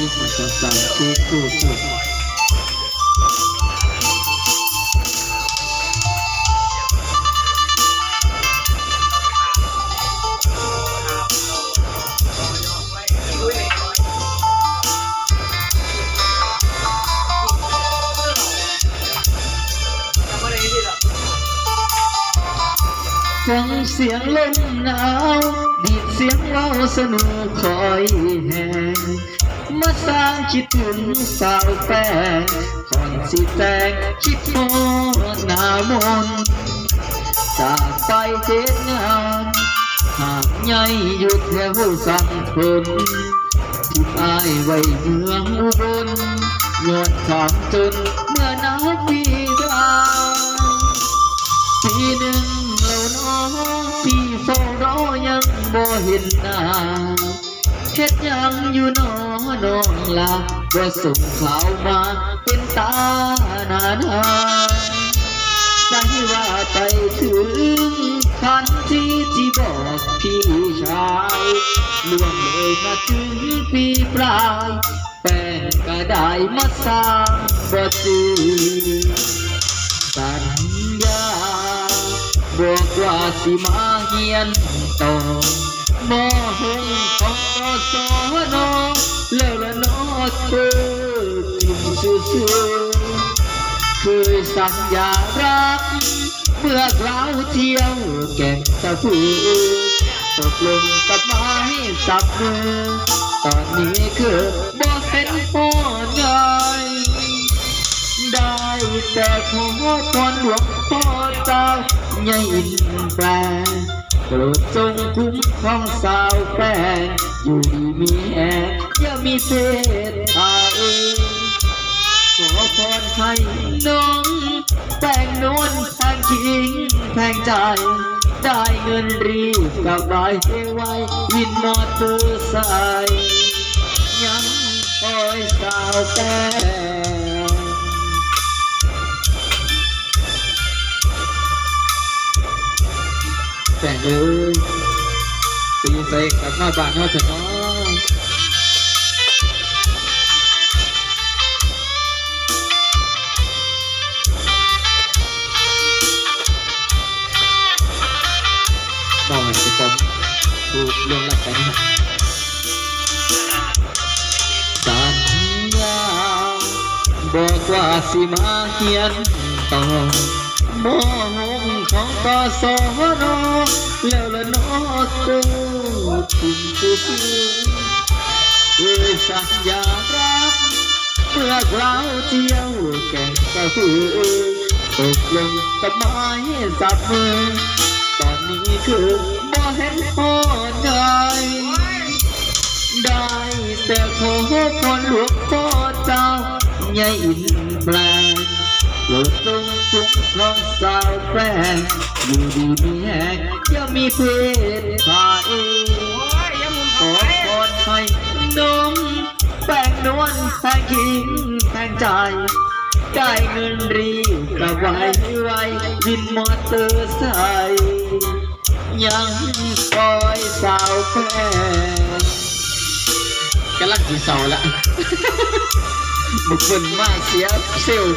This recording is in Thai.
มีสินค้ ฟังเสียงลมหนาวดีดเสียงเว้าสนุกคอยแหงมาสร้างคิดถึงสาวแฟนก่อนสิแต่งคิดพอหนามนจากไปเจ็ดงานหากใหญ่หยุดแถวสังคนที่อายไว้เมืองอุบลยอดถามจนเมื่อหนาวปีกลายปีหนึ่ง เห็นหน้าเฮ็ดยังอยู่น้อน้องลาบ่ส่งข่าวมาเป็นตาหนานาใส่ว่าไปถึงทันที่ที่บอกพี่ชายล่วงเลยมาถึงปีปลายแป้งก็ได้มาสร้างบ่จือสัญญา บอกว่าสิมาเฮียนต่อมอหงของสอนอแล้วละนอเธอทิมซื่อๆเคยสัญญารัก เมื่อคราวเที่ยวแก่งตะฟูตกลงกับไม้สับมือตอนนี้คือ แต่ขอพรหลวงพ่อเจ้าใหญ่อินแปลโปรดจงคุ้มครองสาวแฟนอยู่ดีมีแอนอย่ามีเศษทายขอพรให้น้องแป้งนวลแพงคิงแพงใจ ได้เงินรีบกลับไปให้ไววินมอเตอร์ไซค์ยังคอยสาวแป้ง แต่งเลยตีใส่กับมาบ้านเฮาเถอะเนาะบอกให้ทุกคนถูกลงหลักกันนะสัญญาบอกว่าสิมาเขียนต่อมองของตาสอนอ แล้วละนอกูทุ่มสุดเคยสัญญารักเมื่อเราเที่ยวแก่งกะหือตกลงกับไม้จับมือตอนนี้คือบ่เห็นพ่อใจได้แต่ขอพรหลวงพ่อเจ้าใหญ่อินแปลงโปรดจงคุ้มครองสาวแฟน อยู่ดีมีแหงอย่ามีเพศขายขอพรให้น้องแป้งนวลแพงคิงแพงใจได้เงินรีบกระไว้ไว้วินมอเตอร์ไซค์ยังคอยสาวแฟนกำลังจีเสาละบุกเบินมาเสียเซลล์